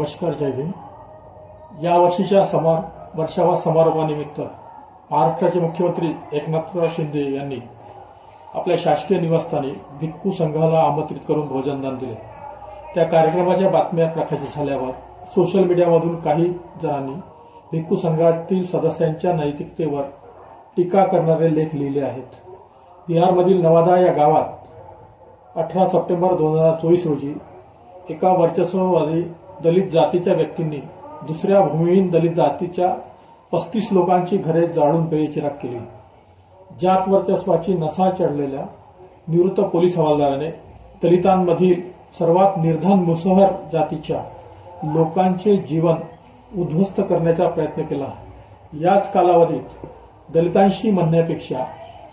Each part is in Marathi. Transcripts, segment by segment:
नमस्कार जय भीम. या वर्षीच्या समार वर्षावा समारोपानिमित्त महाराष्ट्राचे मुख्यमंत्री एकनाथराव शिंदे यांनी आपल्या शासकीय निवासस्थानी भिक्खू संघाला आमंत्रित करून भोजनदान दिले. त्या कार्यक्रमाच्या बातम्या प्रकाशित झाल्यावर सोशल मीडियामधून काही जणांनी भिक्खू संघातील सदस्यांच्या नैतिकतेवर टीका करणारे लेख लिहिले आहेत. बिहारमधील नवादा या गावात अठरा सप्टेंबर दोन हजार चोवीस रोजी एका वर्चस्ववादी दलित जातीच्या व्यक्तींनी दुसऱ्या भूमिहीन दलित जातीच्या पस्तीस लोकांची घरे जाळून बेचिराग केली. जात वर्चस्वाची नसा चढलेल्या निवृत्त पोलीस हवालदाराने दलितांमधील सर्वात निर्धन मुसहर जातीच्या लोकांचे जीवन उद्ध्वस्त करण्याचा प्रयत्न केला. याच कालावधीत दलितांशी म्हणण्यापेक्षा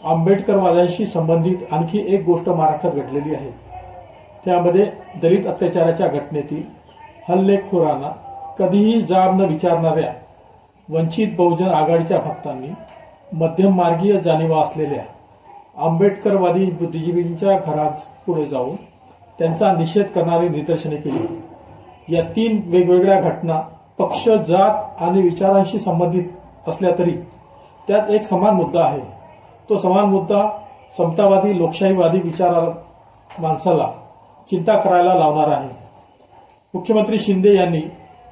आंबेडकरवाद्यांशी संबंधित आणखी एक गोष्ट महाराष्ट्रात घडलेली आहे. त्यामध्ये दलित अत्याचाराच्या घटनेतील हल्लेखोरांना कधीही जाब न विचारणाऱ्या वंचित बहुजन आघाडीच्या भक्तांनी मध्यम मार्गीय जाणीवा असलेल्या आंबेडकरवादी बुद्धिजीवींच्या घरात पुढे जाऊन त्यांचा निषेध करणारी निदर्शने केली. या तीन वेगवेगळ्या घटना पक्ष जात आणि विचारांशी संबंधित असल्या तरी त्यात एक समान मुद्दा आहे. तो समान मुद्दा समतावादी लोकशाहीवादी विचारा माणसाला चिंता करायला लावणार आहे. मुख्यमंत्री शिंदे यांनी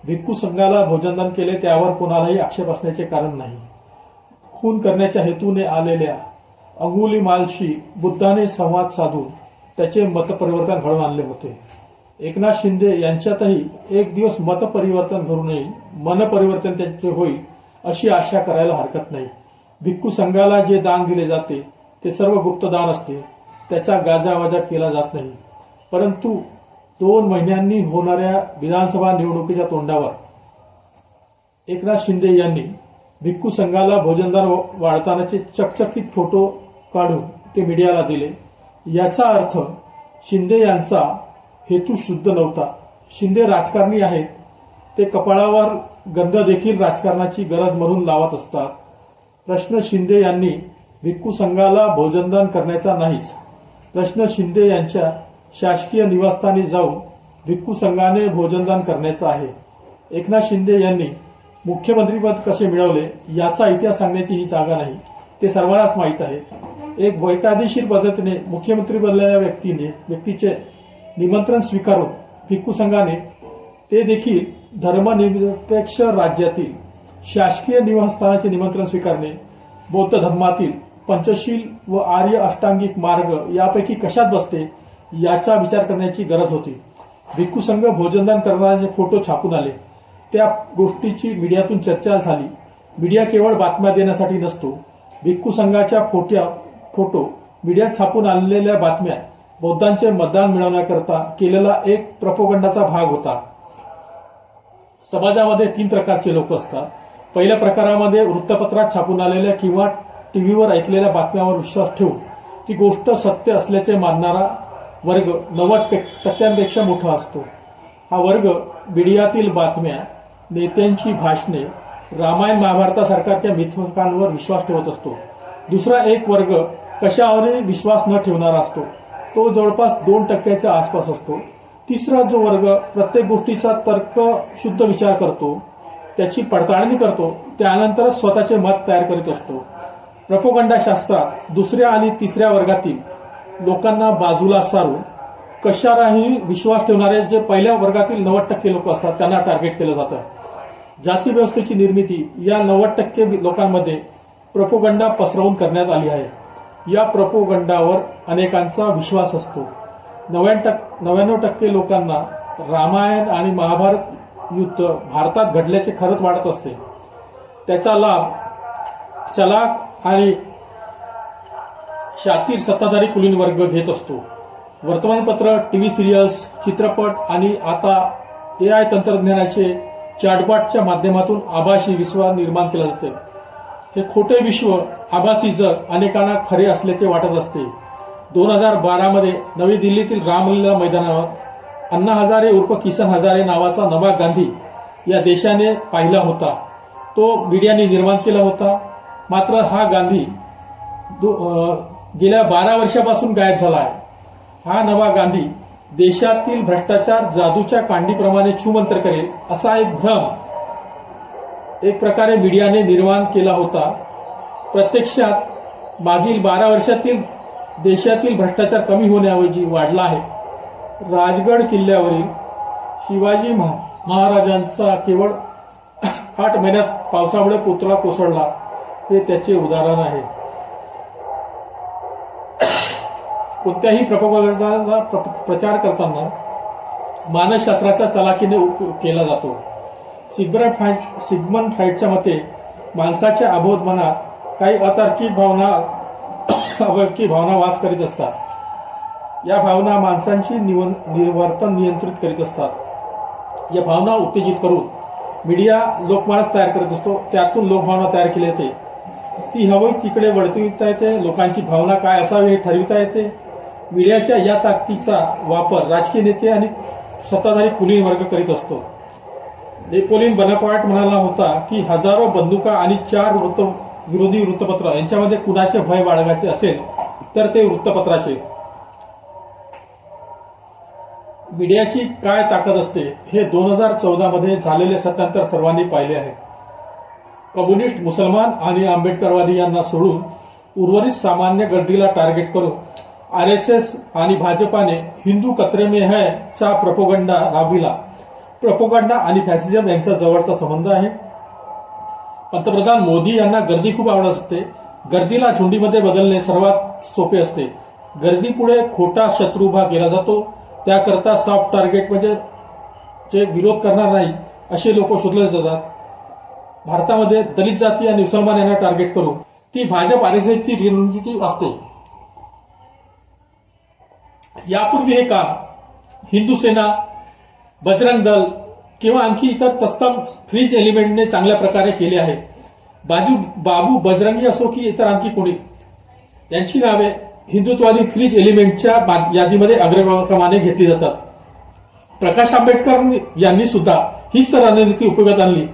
भिक्खू संघाला भोजनदान केले त्यावर कोणालाही आक्षेप असण्याचे कारण नाही. खून करण्याच्या हेतूने आलेल्या अंगुली मालशी बुद्धाने संवाद साधून त्याचे मतपरिवर्तन घडवून आणले होते. एकनाथ शिंदे यांच्यातही एक दिवस मतपरिवर्तन घडून येईल मनपरिवर्तन त्यांचे होईल अशी आशा करायला हरकत नाही. भिक्खू संघाला जे दान दिले जाते ते सर्व गुप्त दान असते त्याचा गाजावाजा केला जात नाही. परंतु दोन महिन्यांनी होणाऱ्या विधानसभा निवडणुकीच्या तोंडावर एकनाथ शिंदे यांनी भिक्खू संघाला भोजनदान वाढतानाचे चकचकीत फोटो काढून ते मीडियाला दिले. याचा अर्थ शिंदे यांचा हेतू शुद्ध नव्हता. शिंदे राजकारणी आहेत. ते कपाळावर गंध देखील राजकारणाची गरज म्हणून लावत असतात. प्रश्न शिंदे यांनी भिक्खू संघाला भोजनदान करण्याचा नाहीच. प्रश्न शिंदे यांच्या शासकीय निवासस्थानी जाऊन भिक्खू संघाने भोजनदान करण्याचं आहे. एकनाथ शिंदे यांनी मुख्यमंत्रीपद कसे मिळवले याचा इतिहास सांगण्याची ही जागा नाही. ते सर्वांनाच माहीत आहे. एक बेकायदेशीर पद्धतीने मुख्यमंत्री बनलेल्या व्यक्तीने व्यक्तीचे निमंत्रण स्वीकारून भिक्खू संघाने ते देखील धर्मनिरपेक्ष राज्यातील शासकीय निवासस्थानाचे निमंत्रण स्वीकारणे बौद्ध धर्मातील पंचशील व आर्य अष्टांगिक मार्ग यापैकी कशात बसते? याचा विचार करण्याची गरज होती. भिक्खू संघ भोजनदान करणारे फोटो छापून आले त्या गोष्टीची मीडियातून चर्चा झाली. मीडिया केवळ बातम्या देण्यासाठी नसतो भिक्खू संघाच्या फोट्या फोटो मीडियात छापून आणलेल्या बातम्या बौद्धांचे मतदान मिळवण्याकरता केलेला एक प्रपोगंडाचा भाग होता. समाजामध्ये तीन प्रकारचे लोक असतात. पहिल्या प्रकारामध्ये वृत्तपत्रात छापून आलेल्या किंवा टीव्हीवर ऐकलेल्या बातम्यांवर विश्वास ठेवून ती गोष्ट सत्य असल्याचे मानणारा वर्ग नव्वद टक्क्यांपेक्षा मोठा असतो. हा वर्ग मीडियातील बातम्या नेत्यांची भाषणे रामायण महाभारतासारख्या मिथकांवर विश्वास ठेवत असतो. दुसरा एक वर्ग कशावरही विश्वास न ठेवणारा असतो. तो जवळपास दोन टक्क्याच्या आसपास असतो. तिसरा जो वर्ग प्रत्येक गोष्टीचा तर्क शुद्ध विचार करतो त्याची पडताळणी करतो त्यानंतरच स्वतःचे मत तयार करीत असतो. प्रपोगंडा शास्त्रात दुसऱ्या आणि तिसऱ्या वर्गातील लोकांना बाजूला सारून कशालाही विश्वास ठेवणारे जे पहिल्या वर्गातील नव्वद टक्के लोक असतात त्यांना टार्गेट केलं जातं. जाती व्यवस्थेची निर्मिती या नव्वद टक्के लोकांमध्ये प्रपोगंडा पसरवून करण्यात आली आहे. या प्रपोगंडावर अनेकांचा विश्वास असतो. नव्याण्णव टक् नव्याण्णव टक्के लोकांना रामायण आणि महाभारत युद्ध भारतात घडल्याचे खरंच वाटत असते. त्याचा लाभ सलाख आणि शातीर सत्ताधारी कुलीन वर्ग घेत असतो. वर्तमानपत्र टी व्ही सिरियल्स चित्रपट आणि आता ए आय तंत्रज्ञानाचे चाटपाटच्या माध्यमातून आभासी विश्व निर्माण केला जाते हे खोटे विश्व आभासी जग अनेकांना खरे असल्याचे वाटत असते. दोन हजार बारामध्ये नवी दिल्लीतील रामलीला मैदानावर अण्णा हजारे उर्फ किसन हजारे नावाचा नवा गांधी या देशाने पाहिला होता. तो मीडियाने निर्माण केला होता. मात्र हा गांधी दो- गेल्या बारा वर्षापासून गायब झाला आहे हा नवा गांधी देशातील भ्रष्टाचार जादूच्या कांडीप्रमाणे छुमंतर करेल असा एक भ्रम एक प्रकारे मीडियाने निर्माण केला होता. प्रत्यक्षात मागील बारा वर्षातील देशातील भ्रष्टाचार कमी होण्याऐवजी वाढला आहे. राजगड किल्ल्यावरील शिवाजी महा- महाराजांचा केवळ आठ महिन्यात पावसामुळे पुतळा कोसळला हे त्याचे उदाहरण आहे. कोणत्याही प्रपगंडाचा प्र- प्रचार करताना मानसशास्त्राचा चलाखीने उपयोग केला जातो. सिग्मंड फ्राईड सिग्मन फ्राईडच्या मते माणसाच्या अबोध मनात काही अतार्किक भावना अवैक्की भावना वास करीत असतात. या भावना माणसांची निवन निवर्तन नियंत्रित करीत असतात. या भावना उत्तेजित करून मीडिया लोकमानस तयार करत असतो. त्यातून लोकभावना तयार केली येते ती हवी तिकडे वळविता येते. लोकांची भावना काय असावी हे ठरविता येते. मीडियाच्या या ताकदीचा वापर राजकीय नेते आणि सत्ताधारी कुलीन वर्ग करीत असतो. नेपोलियन बनपाट म्हणाला होता की हजारो बंदुका आणि चार वृत्त विरोधी वृत्तपत्र यांच्यामध्ये कुणाचे भय बाळगायचे असेल तर ते वृत्तपत्राचे. मीडियाची काय ताकद असते हे दोन हजार चौदा मध्ये झालेले सत्यांतर सर्वांनी पाहिले आहे. कम्युनिस्ट मुसलमान आणि आंबेडकरवादी यांना सोडून उर्वरित सामान्य गर्दीला टार्गेट करून आर एस एस आणि भाजपाने हिंदू कत्रे में है चा प्रपोगंडा राबविला. प्रपोगंडा आणि फॅसिझम यांचा जवळचा संबंध आहे. पंतप्रधान मोदी यांना गर्दी खूप आवडत असते. गर्दीला झुंडीमध्ये बदलणे सर्वात सोपे असते. गर्दीपुढे खोटा शत्रू उभा केला जातो. त्याकरता सॉफ्ट टार्गेट म्हणजे जे विरोध करणार नाही असे लोक शोधले जातात. भारतामध्ये दलित जाती आणि मुसलमान यांना टार्गेट करून ती भाजप आरएसएसची रणनीती असते. यापूर्वी हे काम हिंदू सेना बजरंग दल किंवा आणखी इतर तत्सम फ्रीज एलिमेंटने चांगल्या प्रकारे केले आहे. बाजू बाबू बजरंगी असो की इतर आणखी कोणी यांची नावे हिंदुत्वादी फ्रीज एलिमेंटच्या यादीमध्ये अग्रक्रमाने घेतली जातात. प्रकाश आंबेडकर यांनी सुद्धा हीच रणनीती उपयोगात आणली.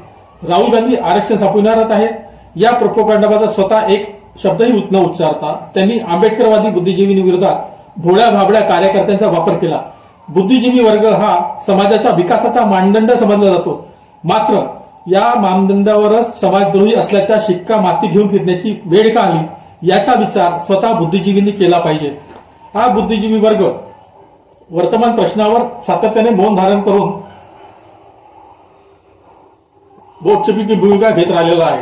राहुल गांधी आरक्षण संपविणारच आहेत. या प्रोपोगंडाबद्दल स्वतः एक शब्दही न उच्चारता त्यांनी आंबेडकरवादी बुद्धिजीवींविरोधात भोळ्या भाबड्या कार्यकर्त्यांचा वापर केला. बुद्धिजीवी वर्ग हा समाजाच्या विकासाचा मानदंड समजला जातो. मात्र या मानदंडावरच समाजद्रोही असल्याचा शिक्का माती घेऊन फिरण्याची वेळ का आली याचा विचार स्वतः बुद्धिजीवींनी केला पाहिजे. हा बुद्धिजीवी वर्ग वर्तमान प्रश्नावर सातत्याने मौन धारण करून बोटचेपीची भूमिका घेत राहिलेला आहे.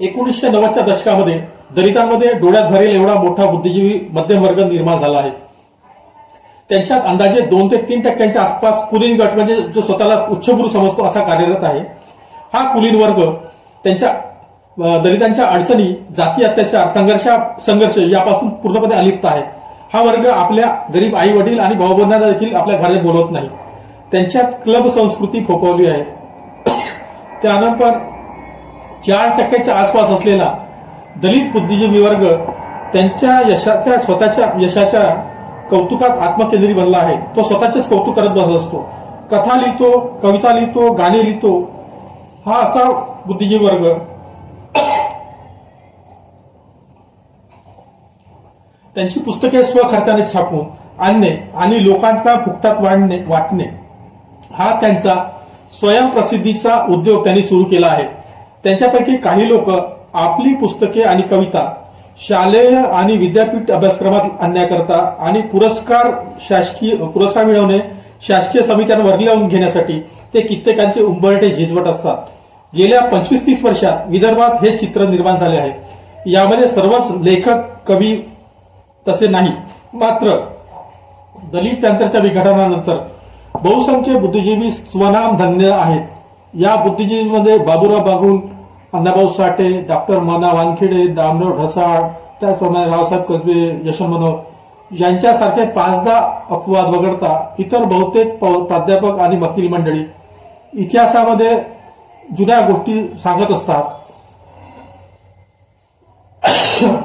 एकोणीसशे नव्वदच्या दशकामध्ये दलितांमध्ये डोळ्यात भरेल एवढा मोठा बुद्धिजीवी मध्यमवर्ग निर्माण झाला आहे. त्यांच्यात अंदाजे दोन ते तीन टक्क्यांच्या आसपास कुलीन गट म्हणजे जो स्वतःला उच्चगुरु समजतो असा कार्यरत आहे. हा कुलीन वर्ग त्यांच्या दलितांच्या अडचणी जाती अत्याचार संघर्ष संघर्ष यापासून पूर्णपणे अलिप्त आहे. हा वर्ग आपल्या गरीब आई वडील आणि भाऊबंधांना देखील आपल्या घरात बोलवत नाही. त्यांच्यात क्लब संस्कृती फोकवली आहे. त्यानंतर चार टक्क्याच्या आसपास असलेला दलित बुद्धिजीवी वर्ग त्यांच्या यशाच्या स्वतःच्या यशाच्या कौतुकात आत्मकेंद्री बनला आहे. तो स्वतःचेच कौतुक करत बसत असतो. कथा लिहितो कविता लिहितो गाणे लिहितो. हा असा बुद्धिजीवी वर्ग. त्यांची पुस्तके स्वखर्चाने छापून आणणे आणि लोकांना फुकटात वाढणे वाटणे. हा त्यांचा स्वयंप्रसिद्धीचा उद्योग त्यांनी सुरू केला आहे. त्यांच्यापैकी काही लोक आपली पुस्तके आणि कविता शालेय आणि विद्यापीठ अभ्यासक्रमात आणण्याकरता आणि पुरस्कार शासकीय पुरस्कार मिळवणे शासकीय समित्यांवर लावून घेण्यासाठी ते कित्येकांचे उंबरटे झिजवत असतात. गेल्या पंचवीस तीस वर्षात विदर्भात हे चित्र निर्माण झाले आहे. यामध्ये सर्वच लेखक कवी तसे नाही. मात्र दलित पॅंथरच्या विघटनानंतर बहुसंख्य बुद्धिजीवी स्वनाम धन्य आहेत. या बुद्धिजीवीमध्ये बाबूराव बागुल अण्णाभाऊ साठे डॉक्टर मना वानखेडे दामराव ढसाळ त्याचप्रमाणे रावसाहेब कसबे यशवंत मनोहर यांच्यासारखे पाच दहा अपवाद वगळता इतर बहुतेक प- प्राध्यापक आणि वकील मंडळी इतिहासामध्ये जुन्या गोष्टी सांगत असतात.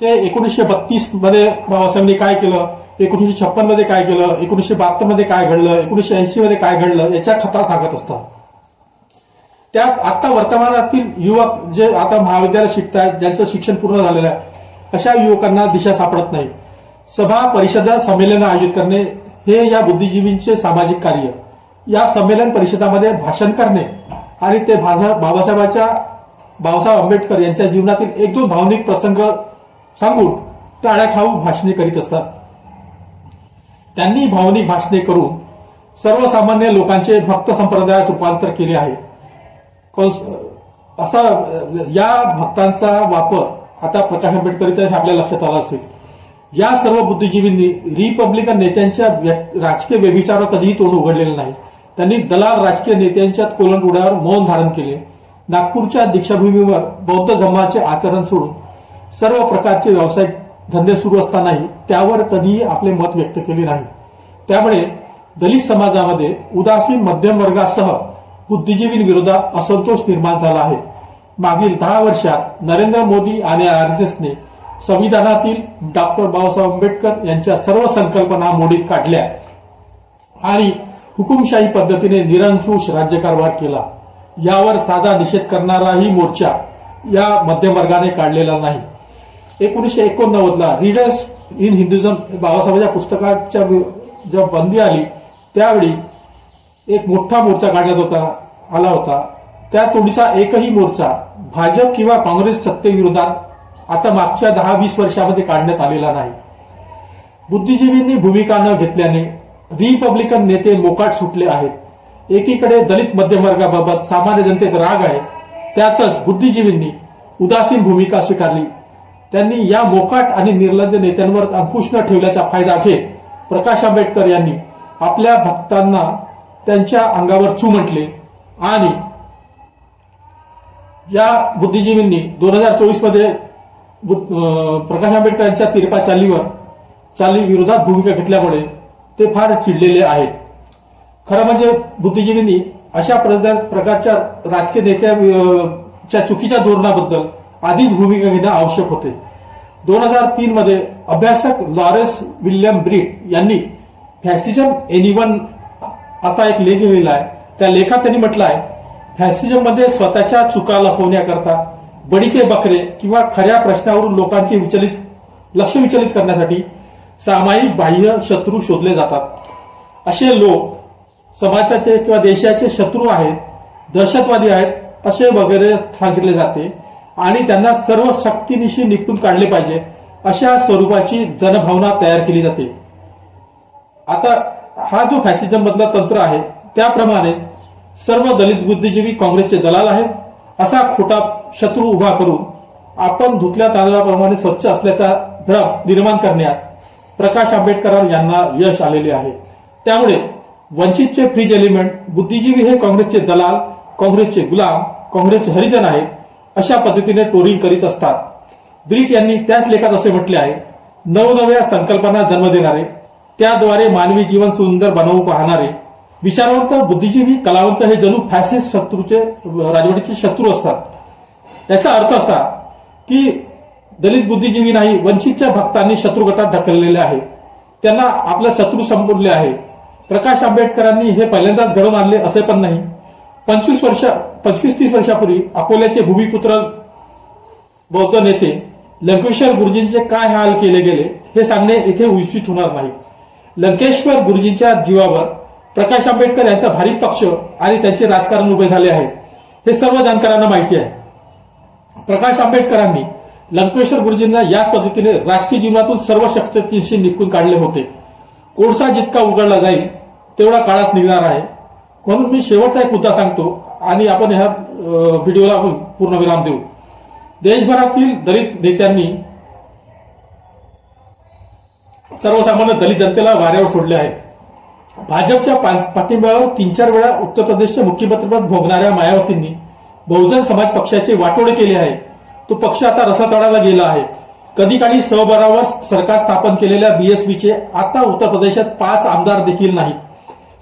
ते एकोणीसशे बत्तीसमध्ये बाबासाहेबांनी काय केलं? एकोणीसशे छप्पनमध्ये काय केलं? एकोणीसशे बहात्तरमध्ये काय घडलं? एकोणीसशे ऐंशी मध्ये काय घडलं? याच्या कथा सांगत असतात. त्यात आता वर्तमानातील युवक जे आता महाविद्यालय शिकतात ज्यांचं शिक्षण पूर्ण झालेलं आहे अशा युवकांना दिशा सापडत नाही. सभा परिषदा संमेलन आयोजित करणे हे या बुद्धिजीवींचे सामाजिक कार्य. या संमेलन परिषदामध्ये भाषण करणे आणि ते भाषा- बाबासाहेबांच्या बाबासाहेब आंबेडकर यांच्या जीवनातील एक दोन भावनिक प्रसंग सांगून टाळ्या खाऊ भाषणे करीत असतात. त्यांनी भावनिक भाषणे करून सर्वसामान्य लोकांचे भक्त संप्रदायात रूपांतर केले आहे. असा या भक्तांचा वापर आता प्रकाश आंबेडकर हे आपल्या लक्षात आला असेल. या सर्व बुद्धिजीवींनी रिपब्लिकन नेत्यांच्या व्यक्- राजकीय व्यभिचारावर कधीही तोंड उघडलेलं नाही. त्यांनी दलाल राजकीय नेत्यांच्या कोलंडुडावर मौन धारण केले. नागपूरच्या दीक्षाभूमीवर बौद्ध धर्माचे आचरण सोडून सर्व प्रकारचे व्यावसायिक धंदे सुरू असतानाही त्यावर कधीही आपले मत व्यक्त केले नाही. त्यामुळे दलित समाजामध्ये उदासीन मध्यम वर्गासह बुद्धिजीवींविरोधात असंतोष निर्माण झाला आहे. मागील दहा वर्षात नरेंद्र मोदी आणि आर एस एसने संविधानातील डॉक्टर बाबासाहेब आंबेडकर यांच्या सर्व संकल्पना मोडीत काढल्या आणि हुकुमशाही पद्धतीने निरंकुश राज्यकारभार केला. यावर साधा निषेध करणाराही मोर्चा या मध्यमवर्गाने काढलेला नाही. एकोणीसशे एकोणनव्वदला रीडर्स इन हिंदुझम बाबासाहेबांच्या पुस्तकाच्या जेव्हा बंदी आली त्यावेळी एक मोठा मोर्चा काढण्यात होता आला होता. त्या तोडीचा एकही मोर्चा भाजप किंवा काँग्रेस सत्तेविरोधात आता मागच्या दहा वीस वर्षामध्ये काढण्यात आलेला नाही. बुद्धिजीवींनी भूमिका न घेतल्याने रिपब्लिकन नेते मोकाट सुटले आहेत. एकीकडे दलित मध्यमवर्गाबाबत सामान्य जनतेत राग आहे. त्यातच बुद्धिजीवींनी उदासीन भूमिका स्वीकारली. त्यांनी या मोकाट आणि निर्लज्ज नेत्यांवर अंकुश न ठेवल्याचा फायदा घेत प्रकाश आंबेडकर यांनी आपल्या भक्तांना त्यांच्या अंगावर चुमटले आणि या बुद्धिजीवींनी दोन हजार चोवीसमध्ये प्रकाश आंबेडकरांच्या तिरपा चालीवर चाली विरोधात भूमिका घेतल्यामुळे ते फार चिडलेले आहेत. खरं म्हणजे बुद्धिजीवींनी अशा प्रकारच्या राजकीय नेत्याच्या चुकीच्या धोरणाबद्दल आधीच भूमिका घेणं आवश्यक होते. दोन हजार तीन मध्ये अभ्यासक लॉरेन्स विल्यम ब्रिट यांनी फॅसिझम एनिवन असा एक लेख लिहिला आहे. त्या लेखात त्यांनी म्हटलं आहे फॅसिझममध्ये स्वतःच्या चुका लपवण्याकरता बडीचे बकरे किंवा खऱ्या प्रश्नावरून लोकांचे विचलित लक्ष विचलित करण्यासाठी सामायिक बाह्य शत्रू शोधले जातात. असे लोक समाजाचे किंवा देशाचे शत्रू आहेत दहशतवादी आहेत असे वगैरे सांगितले जाते आणि त्यांना सर्व शक्तीनिशी निपटून काढले पाहिजे अशा स्वरूपाची जनभावना तयार केली जाते. आता हा जो फॅसिझम मधला तंत्र आहे त्याप्रमाणे सर्व दलित बुद्धिजीवी काँग्रेसचे दलाल आहेत. असा खोटा शत्रू उभा करून आपण धुतल्या तांदळाप्रमाणे स्वच्छ असल्याचा भ्रम निर्माण करण्यात प्रकाश आंबेडकर यांना यश आलेले आहे. त्यामुळे वंचितचे फ्रीज एलिमेंट बुद्धिजीवी हे काँग्रेसचे दलाल काँग्रेसचे गुलाम काँग्रेसचे हरिजन आहेत अशा पद्धतीने टोरिंग करीत असतात. ब्रिट यांनी त्याच लेखात असे म्हटले आहे नवनव्या संकल्पना जन्म देणारे त्याद्वारे मानवी जीवन सुंदर बनवू पाहणारे विचारवंत बुद्धिजीवी कलावंत हे जणू फॅसिस्ट शत्रूचे राजवटीचे शत्रू असतात. याचा अर्थ असा की दलित बुद्धिजीवी नाही वंचितच्या भक्तांनी शत्रू गटात ढकललेले आहे. त्यांना आपला शत्रू संबोधले आहे. प्रकाश आंबेडकरांनी हे पहिल्यांदाच घडवून आणले असे पण नाही. पंचवीस वर्ष पंचवीस तीस वर्षापूर्वी अकोल्याचे भूमिपुत्र बौद्ध नेते लंकेश्वर गुरुजींचे काय हाल केले गेले हे सांगणे इथे उचित होणार नाही. लंकेश्वर गुरुजींच्या जीवावर प्रकाश आंबेडकर यांचा भारी पक्ष आणि त्यांचे राजकारण उभे झाले आहे. हे सर्व जाणकारांना माहिती आहे. प्रकाश आंबेडकरांनी लंकेश्वर गुरुजींना याच पद्धतीने राजकीय जीवनातून सर्व शक्तींशी निपटून काढले होते. कोळसा जितका उघडला जाईल तेवढा काळाच निघणार आहे. म्हणून मी शेवटचा एक मुद्दा सांगतो आणि आपण ह्या व्हिडिओला पूर्ण विराम देऊ. देशभरातील दलित नेत्यांनी सर्वसामान्य दलित जनतेला वाऱ्यावर सोडले आहे. भाजपच्या पा- पाठिंब्यावर तीन चार वेळा उत्तर प्रदेशचे मुख्यमंत्रीपद भोगणाऱ्या मायावतींनी बहुजन समाज पक्षाचे वाटोळे केले आहे. तो पक्ष आता रसातळाला गेला आहे. कधी काळी स्वबळावर सरकार स्थापन केलेल्या बीएसपीचे आता उत्तर प्रदेशात पाच आमदार देखील नाहीत.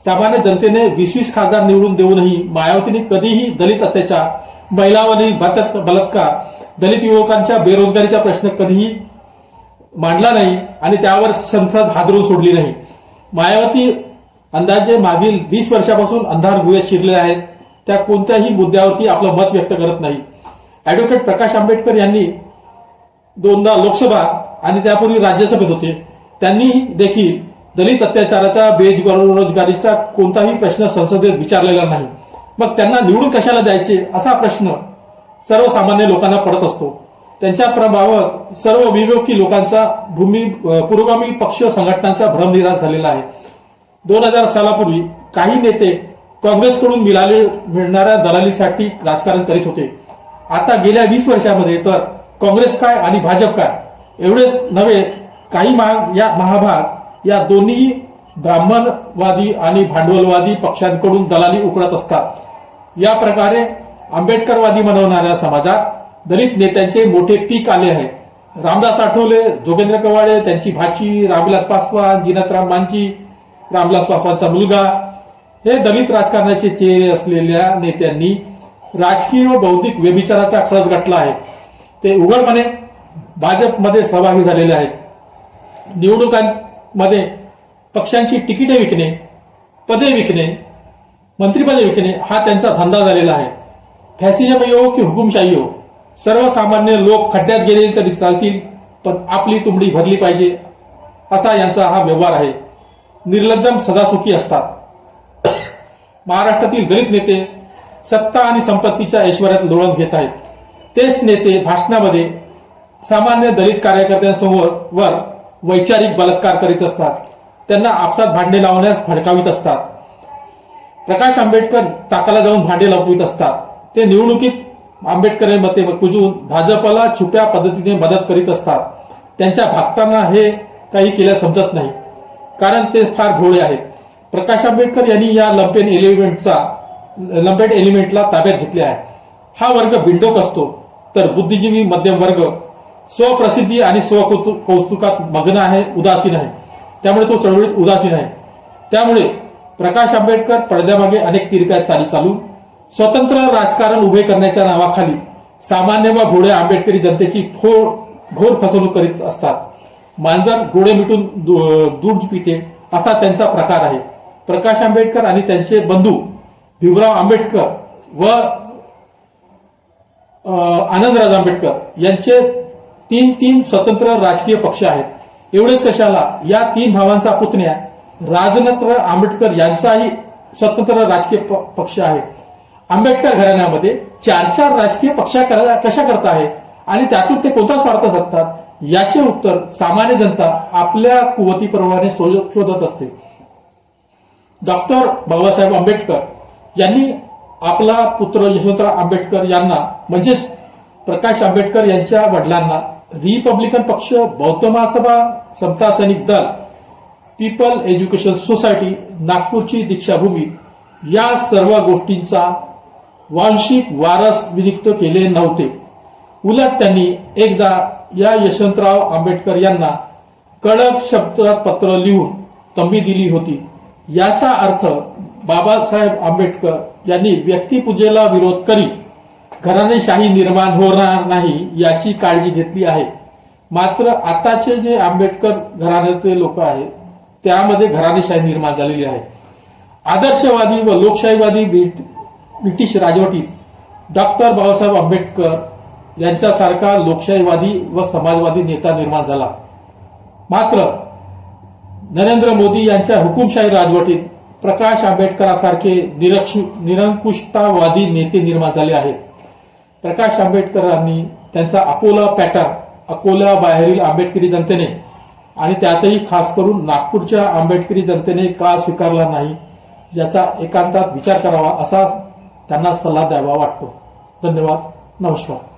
सामान्य जनतेने वीस वीस खासदार निवडून देऊनही मायावतींनी कधीही दलित अत्याचार महिलावरील बलात्कार दलित युवकांच्या बेरोजगारीचा प्रश्न कधीही मांडला नाही आणि त्यावर संसद हादरून सोडली नाही. मायावती अंदाजे मागील वीस वर्षापासून अंधार गुहेत शिरलेल्या आहेत. त्या कोणत्याही मुद्द्यावरती आपलं मत व्यक्त करत नाही. ऍडव्होकेट प्रकाश आंबेडकर यांनी दोनदा लोकसभा आणि त्यापूर्वी राज्यसभेत होते. त्यांनी देखील दलित अत्याचाराचा बेरोजगारीचा कोणताही प्रश्न संसदेत विचारलेला नाही. मग त्यांना निवडून कशाला द्यायचे असा प्रश्न सर्वसामान्य लोकांना पडत असतो. त्यांच्या प्रभावात सर्व विवेकी लोकांचा भूमी पुरोगामी पक्ष संघटनांचा भ्रमनिराश झालेला आहे. दोन हजार सालापूर्वी काही नेते काँग्रेसकडून मिळाले मिळणाऱ्या दलालीसाठी राजकारण करीत होते. आता गेल्या वीस वर्षामध्ये तर काँग्रेस काय आणि भाजप काय? एवढेच नव्हे काही महा या महाभाग या दोन्ही ब्राह्मणवादी आणि भांडवलवादी पक्षांकडून दलाली उकडत असतात. या प्रकारे आंबेडकरवादी बनवणाऱ्या समाजात दलित नेत्यांचे मोठे पीक आले आहे. रामदास आठवले जोगेंद्र कवाडे त्यांची भाची रामविलास पासवान जिनतराम मांची रामविलास पासवानचा मुलगा. हे दलित राजकारणाचे चेहरे असलेल्या नेत्यांनी राजकीय व बौद्धिक व्यभिचाराचा कळस गाठला आहे. ते उघडपणे भाजपमध्ये सहभागी झालेले आहेत. निवडणुकांमध्ये पक्षांची तिकिटे विकणे पदे विकणे मंत्रिपदे विकणे हा त्यांचा धंदा झालेला आहे. फॅसिजम येऊ की हुकुमशाही हो? सर्वसामान्य लोक खड्ड्यात गेले तरी चालतील पण आपली तुंबडी भरली पाहिजे असा यांचा हा व्यवहार आहे. निर्लज्जम सदासुखी असतात. महाराष्ट्रातील दलित नेते सत्ता आणि संपत्तीच्या ऐश्वर्यात लोळण घेत आहेत. तेच नेते भाषणामध्ये सामान्य दलित कार्यकर्त्यांसमोर वर वैचारिक बलात्कार करीत असतात. त्यांना आपसात भांडे लावण्यास भडकावित असतात. प्रकाश आंबेडकर ताकाला जाऊन भांडे लपवित असतात. ते निवडणुकीत आंबेडकर मते कुजून भाजपला छुप्या पद्धतीने मदत करीत असतात. त्यांच्या भक्तांना हे काही केल्या समजत नाही. कारण ते फार भोळे आहेत. प्रकाश आंबेडकर यांनी या लंपेन एलिमेंटचा लंपेट एलिमेंटला ताब्यात घेतले आहे. हा वर्ग बिंडोक असतो. तर बुद्धिजीवी मध्यम वर्ग स्वप्रसिद्धी आणि स्वकौतु- कौस्तुकात मग्न आहे उदासीन आहे. त्यामुळे तो चळवळीत उदासीन आहे. त्यामुळे प्रकाश आंबेडकर पडद्यामागे अनेक तिरप्या चाली चालू स्वतंत्र राजकारण उभे करण्याच्या नावाखाली सामान्य व भोळे आंबेडकरी जनतेची फो घोर फसवणूक करीत असतात. मांजर डोळे मिटून दूध पिते असा त्यांचा प्रकार आहे. प्रकाश आंबेडकर आणि त्यांचे बंधू भीमराव आंबेडकर व आनंदराज आंबेडकर यांचे तीन तीन स्वतंत्र राजकीय पक्ष आहेत. एवढेच कशाला? या तीन भावांचा पुतण्या राजनत्र आंबेडकर यांचाही स्वतंत्र राजकीय प- पक्ष आहे. आंबेडकर घराण्यामध्ये चार चार राजकीय पक्ष कशा करता आहेत? आणि त्यातून ते कोणता स्वार्थ साधतात याचे उत्तर सामान्य जनता आपल्या कुवतीप्रमाणे शोधत असते. डॉक्टर बाबासाहेब आंबेडकर यांनी आपला पुत्र यशवंतराव आंबेडकर यांना म्हणजेच प्रकाश आंबेडकर यांच्या वडिलांना रिपब्लिकन पक्ष बौद्ध महासभा समता सैनिक दल पीपल एज्युकेशन सोसायटी नागपूरची दीक्षाभूमी या सर्व गोष्टींचा वांशिक वारस विनिक्त केले नव्हते. उलट त्यांनी एकदा या यशवंतराव आंबेडकर यांना कडक शब्दात पत्र लिहून तंबी दिली होती. याचा अर्थ बाबासाहेब आंबेडकर यांनी व्यक्तिपूजेला विरोध करी घराणेशाही निर्माण होणार नाही याची काळजी घेतली आहे. मात्र आताचे जे आंबेडकर घराण्याचे लोक आहेत त्यामध्ये घराणेशाही निर्माण झालेली आहे. आदर्शवादी व लोकशाहीवादी ब्रिटिश राजवटीत डॉक्टर बाबासाहेब आंबेडकर यांच्यासारखा लोकशाहीवादी व समाजवादी नेता निर्माण झाला. मात्र नरेंद्र मोदी यांच्या हुकुमशाही राजवटीत प्रकाश आंबेडकरांसारखे निरक्ष निरंकुशतावादी नेते निर्माण झाले आहेत. प्रकाश आंबेडकरांनी त्यांचा अकोला पॅटर्न अकोला बाहेरील आंबेडकरी जनतेने आणि त्यातही खास करून नागपूरच्या आंबेडकरी जनतेने का स्वीकारला नाही याचा एकांतात विचार करावा असा त्यांना सल्ला द्यावा वाटतो. धन्यवाद. नमस्कार.